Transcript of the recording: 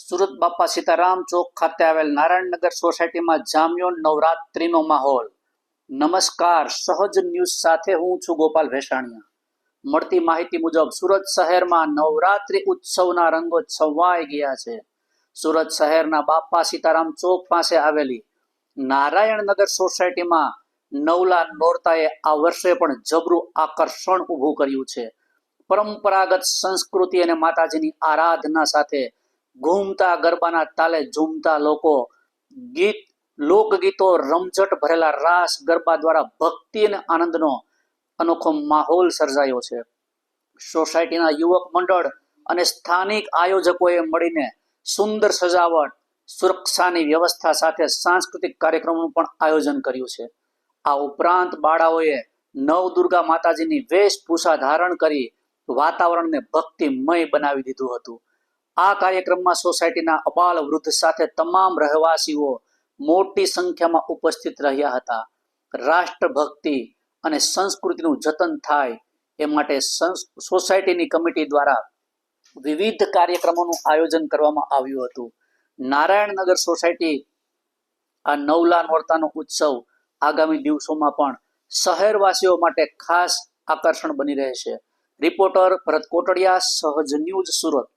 સુરત બાપા સીતારામ ચોક ખાતે આવેલ નારાયણનગર સોસાયટીમાં જામ્યો નવરાત્રિનો માહોલ. નમસ્કાર, સહજ ન્યૂઝ સાથે હું છું ગોપાલ ભેસાણીયા. મળતી માહિતી મુજબ સુરત શહેરમાં નવરાત્રિ ઉત્સવના રંગો છવાઈ ગયા છે. સુરત શહેરના બાપા સીતારામ ચોક પાસે આવેલી નારાયણનગર સોસાયટીમાં નવલા નોરતાએ આ વર્ષે પણ જબરું આકર્ષણ ઊભું કર્યું છે. પરંપરાગત સંસ્કૃતિ અને માતાજીની આરાધના સાથે ઘૂમતા ગરબાના તાલે ઝૂમતા લોકો ગીત, લોકગીતો રમઝટ ભરેલા રાસ ગરબા દ્વારા ભક્તિ અને આનંદનો અનોખો માહોલ સર્જાયો છે. સોસાયટીના યુવક મંડળ અને સ્થાનિક આયોજકોએ મળીને સુંદર સજાવટ, સુરક્ષાની વ્યવસ્થા સાથે સાંસ્કૃતિક કાર્યક્રમનું પણ આયોજન કર્યું છે. આ ઉપરાંત બાળાઓએ નવદુર્ગા માતાજીની વેશભૂષા ધારણ કરી વાતાવરણને ભક્તિમય બનાવી દીધું હતું. આ કાર્યક્રમમાં સોસાયટીના અબાલ વૃદ્ધ સાથે તમામ રહેવાસીઓ મોટી સંખ્યામાં ઉપસ્થિત રહ્યા હતા. રાષ્ટ્રભક્તિ અને સંસ્કૃતિનું જતન થાય એ માટે સોસાયટીની કમિટી દ્વારા વિવિધ કાર્યક્રમોનું આયોજન કરવામાં આવ્યું હતું. નારાયણનગર સોસાયટી આ નવલા નોરતાનો ઉત્સવ આગામી દિવસોમાં પણ શહેરવાસીઓ માટે ખાસ આકર્ષણ બની રહેશે. રિપોર્ટર ભરત કોટડિયા, સહજ ન્યૂઝ સુરત.